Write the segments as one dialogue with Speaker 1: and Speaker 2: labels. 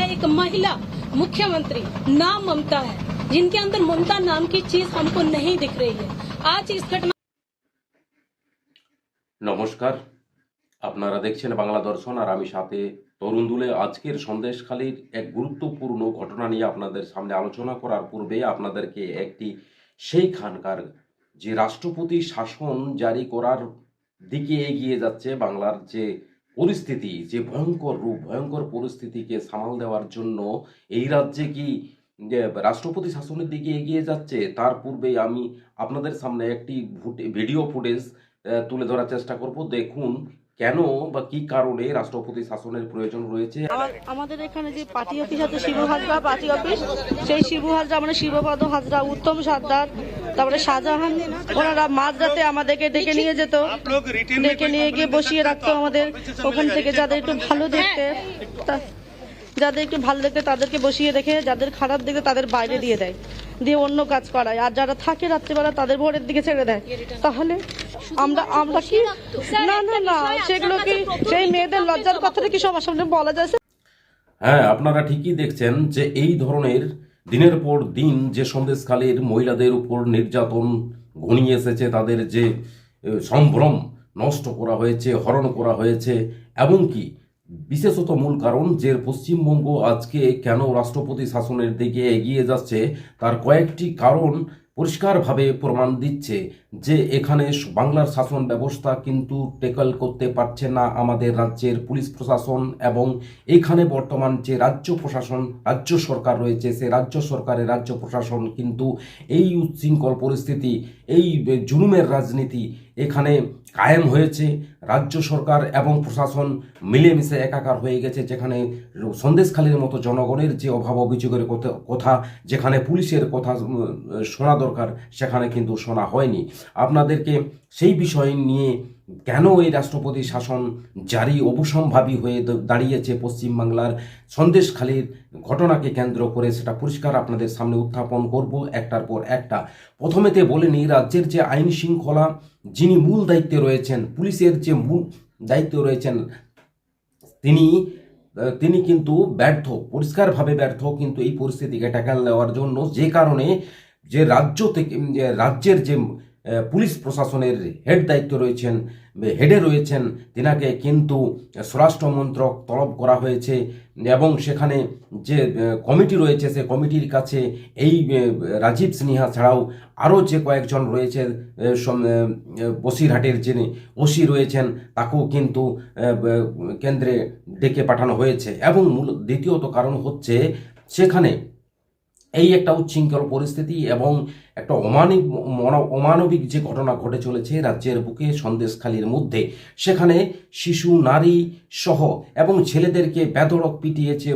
Speaker 1: है एक महिला मुख्यमंत्री नाम ममता है जिनके अंदर ममता नाम की चीज हमको नहीं दिख रही है आज इस घटना
Speaker 2: নমস্কার আপনারা দেখছেন বাংলা দর্শন আর আমি সাথে তরুণ দুলে আজকের সন্দেশখালীর এক গুরুত্বপূর্ণ ঘটনা নিয়ে আপনাদের সামনে আলোচনা করার পূর্বে আপনাদেরকে একটি সেইখানকার যে রাষ্ট্রপতি শাসন জারি করার দিকে এগিয়ে যাচ্ছে বাংলার যে পরিস্থিতি, যে ভয়ঙ্কর রূপ, ভয়ঙ্কর পরিস্থিতিকে সামাল দেওয়ার জন্য এই রাজ্যে কি রাষ্ট্রপতি শাসনের দিকে এগিয়ে যাচ্ছে, তার পূর্বেই আমি আপনাদের সামনে একটি ভিডিও ফুটেজ তুলে ধরার চেষ্টা করব। দেখুন কেন বা কি কারণে রাষ্ট্রপতি শাসনের প্রয়োজন রয়েছে?
Speaker 3: আমাদের এখানে যে পার্টি অফিস আছে, শিবু হাজরা পার্টি অফিস, সেই শিবু হাজরা মানে শিবপদ হাজরা, উত্তম সাদ্দার, তারপরে শাহজাহান, ওনারা মাঝরাতে আমাদেরকে ডেকে নিয়ে যেত, ডেকে নিয়ে গিয়ে বসিয়ে রাখতো আমাদের, ওখান থেকে যাদের একটু ভালো দেখতে যাদের একটু ভালো দেখতে তাদেরকে বসিয়ে রেখে যাদের খারাপ দেখতে তাদের বাইরে দিয়ে দেয় দিয়ে অন্য কাজ করায়। আর যারা থাকে রাত্রিবেলা তাদের ভোরের দিকে ছেড়ে দেয়। তাহলে আমরা আমরা কি? না না না সেগুলো কি সেই মেয়েদের লজ্জার কথাটা কি সবার সামনে বলা যায়
Speaker 2: হ্যাঁ আপনারা ঠিকই দেখছেন যে এই ধরনের দিনের পর দিন যে সন্দেশখালীর মহিলাদের উপর নির্যাতন ঘনিয়ে এসেছে তাদের যে সম্ভ্রম নষ্ট করা হয়েছে হরণ করা হয়েছে এমনকি বিশেষত মূল কারণ যে পশ্চিমবঙ্গ আজকে কেন রাষ্ট্রপতি শাসনের দিকে এগিয়ে যাচ্ছে, তার কয়েকটি কারণ পরিষ্কারভাবে প্রমাণ দিচ্ছে যে এখানে বাংলার শাসন ব্যবস্থা কিন্তু টেকল করতে পারছে না আমাদের রাজ্যের পুলিশ প্রশাসন এবং এখানে বর্তমান যে রাজ্য প্রশাসন, রাজ্য সরকার রয়েছে, সে রাজ্য সরকারের রাজ্য প্রশাসন কিন্তু এই উচ্ছৃঙ্খল পরিস্থিতি, এই জুলুমের রাজনীতি এখানে কায়েম হয়েছে রাজ্য সরকার এবং প্রশাসন মিলেমিশে একাকার হয়ে গেছে, যেখানে সন্দেশখালীর মতো জনগণের যে অভাব অভিযোগের কথা- যেখানে পুলিশের কথা শোনা দরকার, সেখানে কিন্তু শোনা হয়নি। আপনাদেরকে সেই বিষয় নিয়ে কেন এই রাষ্ট্রপতি শাসন জারি অবসম্ভাবী হয়ে দাঁড়িয়েছে পশ্চিমবাংলার সন্দেশখালীর ঘটনাকে কেন্দ্র করে? সেটা পরিষ্কার আপনাদের সামনে উত্থাপন করব একটার পর একটা। প্রথমেতে বলে বলেনি রাজ্যের যে আইন শৃঙ্খলা, যিনি মূল দায়িত্বে রয়েছেন, পুলিশের যে মূল দায়িত্বে রয়েছেন, তিনি তিনি কিন্তু ব্যর্থ, পরিষ্কারভাবে ব্যর্থ, কিন্তু এই পরিস্থিতিকে ট্যাকাল দেওয়ার জন্য যে কারণে যে রাজ্য থেকে রাজ্যের যে পুলিশ প্রশাসনের হেড দায়িত্ব রয়েছেন হেডে রয়েছেন, তিনাকে কিন্তু স্বরাষ্ট্র মন্ত্রক তলব করা হয়েছে এবং সেখানে যে কমিটি রয়েছে, সে কমিটির কাছে এই রাজীব সিনহা ছাড়াও আরও যে কয়েকজন রয়েছে বসিরহাটের যিনি ওসি রয়েছেন, তাকেও কিন্তু কেন্দ্রে ডেকে পাঠানো হয়েছে। এবং মূল, দ্বিতীয়ত কারণ হচ্ছে, সেখানে এই একটা উচ্ছৃঙ্খল পরিস্থিতি এবং একটা অমানিক, মন- অমানবিক যে ঘটনা ঘটে চলেছে রাজ্যের বুকে সন্দেশখালীর মধ্যে, সেখানে শিশু, নারী সহ এবং ছেলেদেরকে বেদরক পিটিয়েছে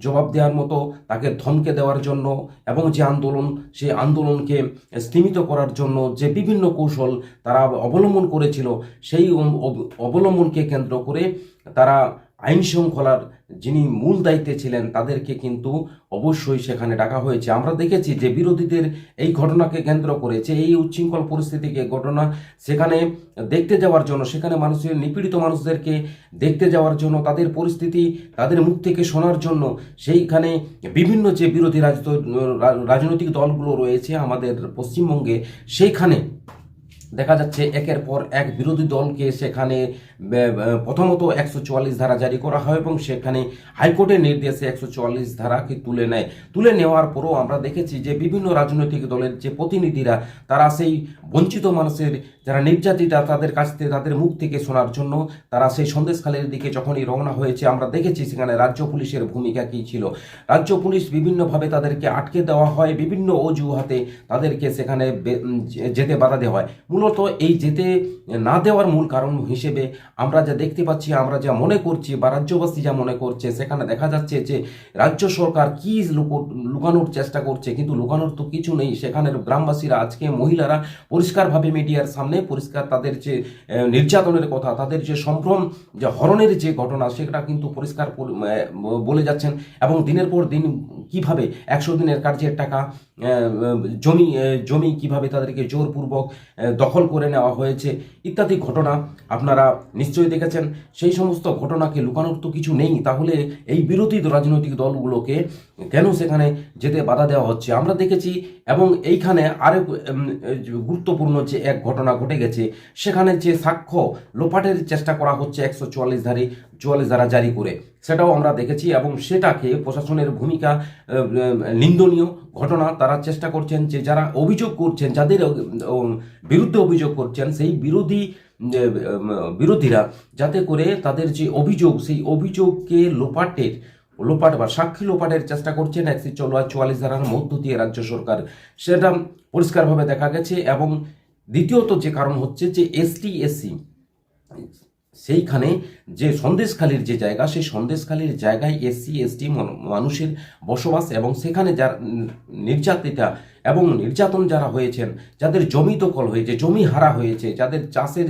Speaker 2: জবাব দেওয়ার মতো, তাকে ধমকে দেওয়ার জন্য এবং যে আন্দোলন সেই আন্দোলনকে স্তীমিত করার জন্য যে বিভিন্ন কৌশল তারা অবলম্বন করেছিল, সেই অব- অব- অবলম্বনকে কেন্দ্র করে তারা আইন শৃঙ্খলার যিনি মূল দায়িত্বে ছিলেন, তাদেরকে কিন্তু অবশ্যই সেখানে ডাকা হয়েছে। আমরা দেখেছি যে বিরোধীদের এই ঘটনাকে কেন্দ্র করেছে এই উচ্ছৃঙ্খল পরিস্থিতিকে ঘটনা সেখানে দেখতে যাওয়ার জন্য, সেখানে মানুষের, নিপীড়িত মানুষদেরকে দেখতে যাওয়ার জন্য, তাদের পরিস্থিতি, তাদের মুখ থেকে শোনার জন্য, সেইখানে বিভিন্ন যে বিরোধী রাজনৈতিক দলগুলো রয়েছে আমাদের পশ্চিমবঙ্গে, সেইখানে দেখা যাচ্ছে একের পর এক বিরোধী দলকে সেখানে প্রথমত একশো চুয়াল্লিশ ধারা জারি করা হয় এবং সেখানে হাইকোর্টের নির্দেশে একশো চুয়াল্লিশ ধারাকে তুলে নেয়। তুলে নেওয়ার পরও আমরা দেখেছি যে বিভিন্ন রাজনৈতিক দলের যে প্রতিনিধিরা, তারা সেই বঞ্চিত মানুষের, যারা নির্যাতিতা তাদের কাছ থেকে, তাদের মুখ থেকে শোনার জন্য তারা সেই সন্দেশখালের দিকে যখনই রওনা হয়েছে, আমরা দেখেছি সেখানে রাজ্য পুলিশের ভূমিকা কী ছিল। রাজ্য পুলিশ বিভিন্নভাবে তাদেরকে আটকে দেওয়া হয়, বিভিন্ন অজুহাতে তাদেরকে সেখানে যেতে বাধা দেওয়া হয়। মূলত এই যেতে না দেওয়ার মূল কারণ হিসেবে আমরা যা দেখতে পাচ্ছি, আমরা যা মনে করছি বা রাজ্যবাসী যা মনে করছে, সেখানে দেখা যাচ্ছে যে রাজ্য সরকার কি লুকানোর চেষ্টা করছে, কিন্তু লুকানোর তো কিছু নেই। সেখানের গ্রামবাসীরা আজকে মহিলারা পরিষ্কারভাবে মিডিয়ার সামনে পরিষ্কার তাদের যে নির্যাতনের কথা, তাদের যে সম্ভ্রম, যে হরণের যে ঘটনা, সেটা কিন্তু পরিষ্কার পরি- বলে যাচ্ছেন। এবং দিনের পর দিন কীভাবে একশো দিনের কার্যের টাকা জমি জমি কীভাবে তাদেরকে জোরপূর্বক দখল দখল করে নেওয়া হয়েছে ইত্যাদি ঘটনা আপনারা নিশ্চয়ই দেখেছেন। সেই সমস্ত ঘটনাকে লুকানোর তো কিছু নেই। তাহলে এই বিরোধী রাজনৈতিক দলগুলোকে কেন সেখানে যেতে বাধা দেওয়া হচ্ছে? আমরা দেখেছি এবং এইখানে আরেক গুরুত্বপূর্ণ যে এক ঘটনা ঘটে গেছে, সেখানে যে সাক্ষ্য লোপাটের চেষ্টা করা হচ্ছে একশো চুয়াল্লিশ ধারে, চুয়াল্লিশ ধারা জারি করে। সেটাও আমরা দেখেছি এবং সেটাকে প্রশাসনের ভূমিকা নিন্দনীয় ঘটনা তারা চেষ্টা করছেন যে যারা অভিযোগ করছেন, যাদের বিরুদ্ধে অভিযোগ করছেন, সেই বিরোধী বিরোধীরা যাতে করে তাদের যে অভিযোগ, সেই অভিযোগকে লোপাটের, লোপাট বা সাক্ষী লোপাটের চেষ্টা করছেন একশো চুয়াল্লিশ ধারার মধ্য দিয়ে রাজ্য সরকার। সেটা পরিষ্কারভাবে দেখা গেছে এবং দ্বিতীয়ত যে কারণ হচ্ছে যে এসটি এসসি সেইখানে যে সন্দেশখালির যে জায়গা, সেই সন্দেশখালির জায়গায় এসসি, এসটি মানুষের বসবাস এবং সেখানে যার নির্যাতিতা এবং নির্যাতন যারা হয়েছেন, যাদের জমি দখল হয়েছে, জমি হারা হয়েছে, যাদের চাষের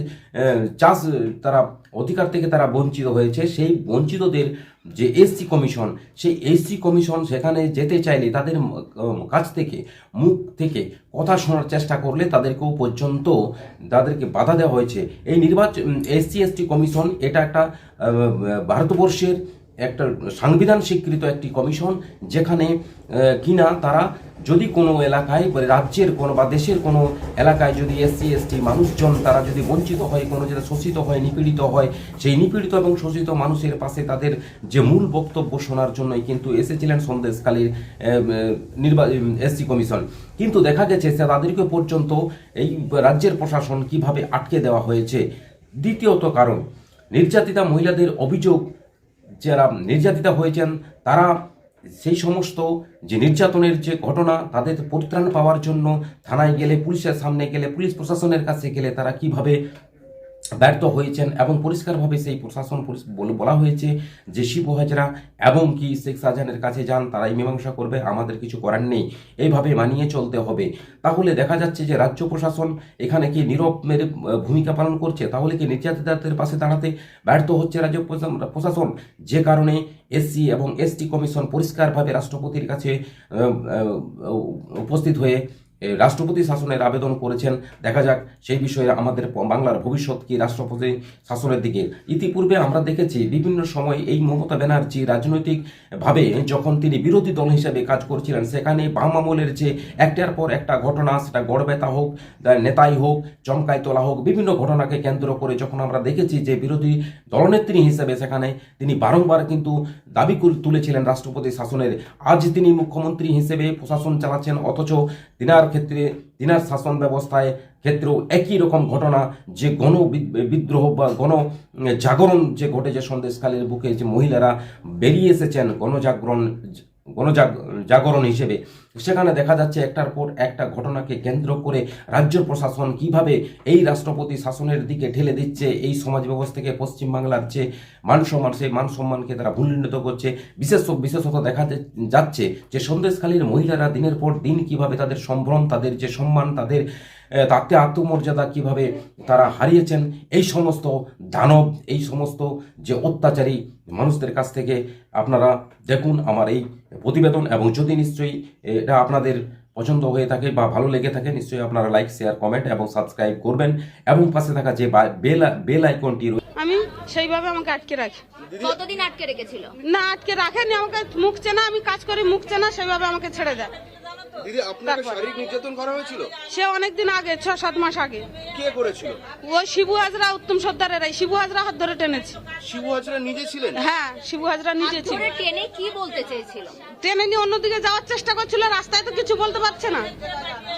Speaker 2: চাষ তারা অধিকার থেকে তারা বঞ্চিত হয়েছে। সেই বঞ্চিতদের যে এসসি কমিশন সেই এসসি কমিশন সেখানে যেতে চাইলে তাদের কাছ থেকে, মুখ থেকে কথা শোনার চেষ্টা করলে তাদেরকেও পর্যন্ত তাদেরকে বাধা দেওয়া হয়েছে। এই নির্বাচন এসসি এসটি কমিশন এটা একটা ভারতবর্ষের একটা সাংবিধান স্বীকৃত একটি কমিশন যেখানে কিনা তারা যদি কোনো এলাকায় রাজ্যের কোনো বা দেশের কোনো এলাকায় যদি এসসি, এসটি মানুষজন তারা যদি বঞ্চিত হয়, কোনো যেটা শোষিত হয়, নিপীড়িত হয়, সেই নিপীড়িত এবং শোষিত মানুষের পাশে তাদের যে মূল বক্তব্য শোনার জন্যই কিন্তু এসেছিলেন সন্দেশকালীর নির্বা এসসি কমিশন। কিন্তু দেখা গেছে যে তাদেরকে পর্যন্ত এই রাজ্যের প্রশাসন কীভাবে আটকে দেওয়া হয়েছে? দ্বিতীয়ত কারণ, নির্যাতিতা মহিলাদের অভিযোগ যারা নির্যাতিতা হয়েছেন, তারা সেই সমস্ত যে নির্যাতনের যে ঘটনা, তাদের পরিত্রাণ পাওয়ার জন্য থানায় গেলে, পুলিশের সামনে গেলে, পুলিশ প্রশাসনের কাছে গেলে তারা কীভাবে ব্যর্থ হয়েছেন এবং পরিষ্কারভাবে সেই প্রশাসন বলে- হয়েছে যে শিবু হাজরা এবং কি শেখ শাহজাহানের কাছে যান, তারাই মীমাংসা করবে, আমাদের কিছু করার নেই। এইভাবে মানিয়ে চলতে হবে। তাহলে দেখা যাচ্ছে যে রাজ্য প্রশাসন এখানে কি নীরব মেরে ভূমিকা পালন করছে? তাহলে কি নির্যাতিতাদের পাশে দাঁড়াতে ব্যর্থ হচ্ছে রাজ্য প্রশা- প্রশাসন? যে কারণে এসসি এবং এসটি কমিশন পরিষ্কারভাবে রাষ্ট্রপতির কাছে উপস্থিত হয়ে রাষ্ট্রপতি শাসনের আবেদন করেছেন। দেখা যাক, সেই বিষয়ে আমাদের বাংলার ভবিষ্যৎ কি রাষ্ট্রপতি শাসনের দিকে। ইতিপূর্বে আমরা দেখেছি, বিভিন্ন সময় এই মমতা ব্যানার্জি রাজনৈতিকভাবে যখন তিনি বিরোধী দল হিসেবে কাজ করছিলেন, সেখানে বাম আমলের যে একটার পর একটা ঘটনা, সেটা গড়বেতা হোক নেতাই হোক, চমকাই তোলা হোক, বিভিন্ন ঘটনাকে কেন্দ্র করে যখন আমরা দেখেছি যে বিরোধী দলনেত্রী হিসেবে সেখানে তিনি বারংবার কিন্তু দাবি তুলেছিলেন রাষ্ট্রপতি শাসনের। আজ তিনি মুখ্যমন্ত্রী হিসেবে প্রশাসন চালাচ্ছেন, অথচ তিনার ক্ষেত্রে তিনার শাসন ব্যবস্থায় ক্ষেত্রেও একই রকম ঘটনা, যে গণ বিদ্রোহ বা গণ জাগরণ যে ঘটে যে সন্দেশকালের বুকে যে মহিলারা বেরিয়ে এসেছেন গণজাগরণ গণজাগ, জাগরণ হিসেবে সেখানে দেখা যাচ্ছে একটার পর একটা ঘটনাকে কেন্দ্র করে রাজ্য প্রশাসন কীভাবে এই রাষ্ট্রপতি শাসনের দিকে ঠেলে দিচ্ছে, এই সমাজ ব্যবস্থাকে পশ্চিমবাংলার যে মান সম্মান, সেই মান সম্মানকে তারা ভূমিত করছে, বিশেষ বিশেষত দেখা যাচ্ছে যে সন্দেশখালীর মহিলারা দিনের পর দিন কীভাবে তাদের সম্ভ্রম, তাদের যে সম্মান, তাদের তাতে আত্মমর্যাদা কীভাবে তারা হারিয়েছেন, এই সমস্ত দানব, এই সমস্ত যে অত্যাচারী মানুষদের কাছ থেকে আপনারা দেখুন আমার এই প্রতিবেদন এবং যদি নিশ্চয়ই এটা আপনাদের পছন্দ হয়ে থাকে বা ভালো লেগে থাকে নিশ্চয়ই আপনারা লাইক শেয়ার কমেন্ট এবং সাবস্ক্রাইব করবেন এবং পাশে থাকা যে বেল বেল আইকনটি
Speaker 3: আমি সেইভাবে আমাকে আটকে রাখি।
Speaker 4: কতদিন আটকে রেখেছিল?
Speaker 3: না আটকে রাখেনি আমাকে মুখ চেনা আমি কাজ করি মুখ চেনা সেইভাবে আমাকে ছেড়ে দেয়।
Speaker 5: দিদি আপনাকে শারীরিক নির্যাতন করা হয়েছিল?
Speaker 3: সে অনেকদিন আগে ছ সাত মাস আগে।
Speaker 5: কে করেছিল?
Speaker 3: ওই শিবু হাজরা উত্তম সর্দারের এই শিবু হাজরা হাত ধরে টেনেছে।
Speaker 5: শিবু হাজরা নিজে ছিলেন?
Speaker 3: হ্যাঁ শিবু হাজরা নিজে ছিল।
Speaker 4: টেনে কি বলতে চেয়েছিল?
Speaker 3: টেনে নিয়ে অন্যদিকে যাওয়ার চেষ্টা করছিল রাস্তায় তো কিছু বলতে পারছে না।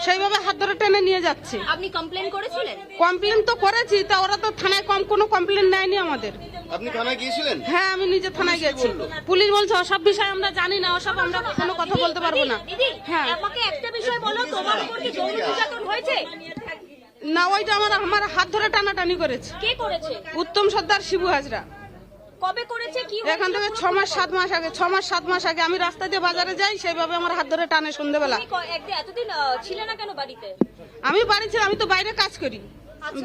Speaker 3: সেইভাবে হাত ধরে টেনে নিয়ে যাচ্ছে।
Speaker 4: আপনি কমপ্লেন করেছিলেন?
Speaker 3: কমপ্লেন তো করেছি তা ওরা তো থানায় কম কোনো কমপ্লেন নেয়নি আমাদের।
Speaker 5: আপনি থানায় গিয়েছিলেন?
Speaker 3: হ্যাঁ আমি নিজে থানায় গেছি। পুলিশ বলছে ওসব বিষয় আমরা জানি না ওসব আমরা কোনো কথা বলতে পারব না। হ্যাঁ।
Speaker 4: আমাকে একটা বিষয় বলো তোমার উপর কি যৌন নির্যাতন হয়েছে?
Speaker 3: না ওইটা আমার আমার হাত ধরে টানাটানি করেছে।
Speaker 4: কে করেছে?
Speaker 3: উত্তম সর্দার শিবু হাজরা।
Speaker 4: কবে করেছে? কি
Speaker 3: এখান থেকে ছ মাস সাত মাস আগে ছ মাস সাত মাস আগে আমি রাস্তা দিয়ে বাজারে যাই সেইভাবে আমার হাত ধরে টানে সন্ধ্যেবেলা
Speaker 4: এতদিন ছিলে না কেন বাড়িতে?
Speaker 3: আমি বাড়ি ছিলাম আমি তো বাইরে কাজ করি।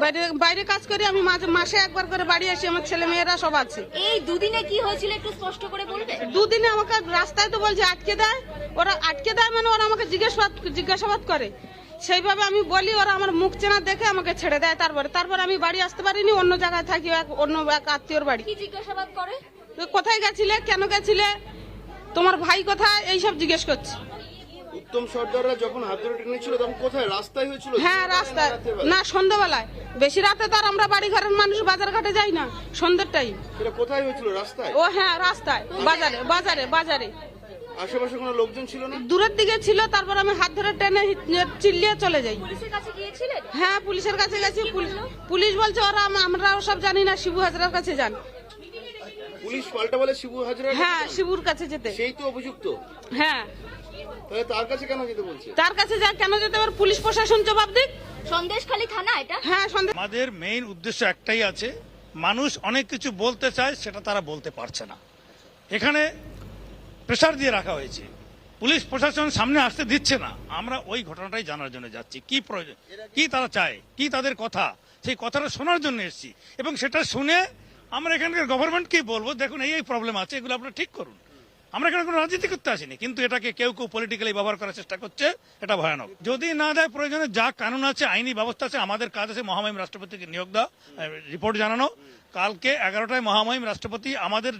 Speaker 3: বাইরে বাইরে কাজ করি আমি মাঝে মাসে একবার করে বাড়ি আসি আমার ছেলে মেয়েরা সব আছে।
Speaker 4: এই দুদিনে কি হয়েছিল একটু স্পষ্ট করে বলবে?
Speaker 3: দুদিনে আমাকে রাস্তায় তো বলছে আটকে দেয় ওরা আটকে দেয় মানে ওরা আমাকে জিজ্ঞাসাবাদ জিজ্ঞাসাবাদ করে।
Speaker 6: সেইভাবে আমি বলি ওরা আমার মুখ চেনা দেখে আমাকে ছেড়ে দেয় তারপরে। তারপর আমি বাড়ি আসতে পারিনি অন্য জায়গায় থাকি এক অন্য এক আত্মীয়র বাড়ি।
Speaker 4: কি জিজ্ঞাসাবাদ করে?
Speaker 6: কোথায় গেছিলে? কেন গেছিলে? তোমার ভাই কোথায়? এইসব জিজ্ঞেস করছে।
Speaker 5: উত্তম সর্দাররা যখন হাত ধরে টেনেছিল তখন কোথায়? রাস্তায় হয়েছিল
Speaker 6: হ্যাঁ রাস্তায়? না সন্ধ্যাবেলায়। বেশি রাতে তো আর আমরা বাড়ি ঘরের মানুষ বাজার ঘাটে যাই না সন্ধ্যের টাইম
Speaker 5: সেটা কোথায় হয়েছিল? রাস্তায়?
Speaker 6: ও হ্যাঁ রাস্তায়। বাজারে বাজারে বাজারে।
Speaker 5: আশেপাশে কোনো লোকজন ছিল না?
Speaker 6: দূরের দিকে ছিল তারপর আমি হাত ধরে টেনে চিল্লিয়ে চলে যাই।
Speaker 4: পুলিশের কাছে গিয়েছিলেন?
Speaker 6: হ্যাঁ পুলিশের কাছে গেছি। পুলিশ- পুলিশ বলছে ওরা আম- আমরা সব জানি না শিবু হাজরার কাছে যান।
Speaker 5: পুলিশ পাল্টা বলে শিবু হাজরা
Speaker 6: হ্যাঁ শিবুর কাছে যেতে।
Speaker 5: সেই তো অভিযুক্ত?
Speaker 6: হ্যাঁ।
Speaker 5: তার কাছে কেন যেতে বলছে?
Speaker 6: তার কাছে যা কেন যেতে পারে পুলিশ প্রশাসন জবাব দিক।
Speaker 4: সন্দেশখালী থানা এটা?
Speaker 6: হ্যাঁ সন্দেহ
Speaker 7: আমাদের মেইন উদ্দেশ্য একটাই আছে। মানুষ অনেক কিছু বলতে চায় সেটা তারা বলতে পারছে না। এখানে প্রেশার দিয়ে রাখা হয়েছে। পুলিশ প্রশাসন সামনে আসতে দিচ্ছে না। আমরা ওই ঘটনাটাই জানার জন্য যাচ্ছি। কি প্রয়োজন কি তারা চায়? কি তাদের কথা? সেই কথাটা শোনার জন্য এসেছি। এবং সেটা শুনে আমরা এখানকার গভর্নমেন্টকেই বলব দেখুন এই এই প্রবলেম আছে এগুলো আপনারা ঠিক করুন। আমরা এখানে কোনো রাজনীতি করতে আসিনি, কিন্তু এটাকে কেউ কেউ পলিটিক্যালি ব্যবহার করার চেষ্টা করছে, এটা ভয়ানক। যদি না দেয় প্রয়োজনে যা কানুন আছে, আইনি ব্যবস্থা আছে, আমাদের কাজ আছে, মহামহিম রাষ্ট্রপতিকে নিয়োগ দেওয়া রিপোর্ট জানানো। কালকে এগারোটায় মহামহিম রাষ্ট্রপতি আমাদের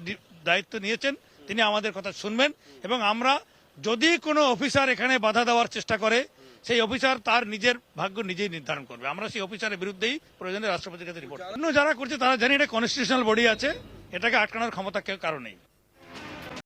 Speaker 7: দায়িত্ব নিয়েছেন, তিনি আমাদের কথা শুনবেন, এবং আমরা যদি কোনো অফিসার এখানে বাধা দেওয়ার চেষ্টা করে, সেই অফিসার তার নিজের ভাগ্য নিজেই নির্ধারণ করবে। আমরা সেই অফিসারের বিরুদ্ধেই প্রয়োজনে রাষ্ট্রপতির কাছে রিপোর্ট অন্য যারা করছে, তারা জানি এটা কনস্টিটিউশনাল বডি আছে, এটাকে আটকানোর ক্ষমতা কেউ কারও নেই।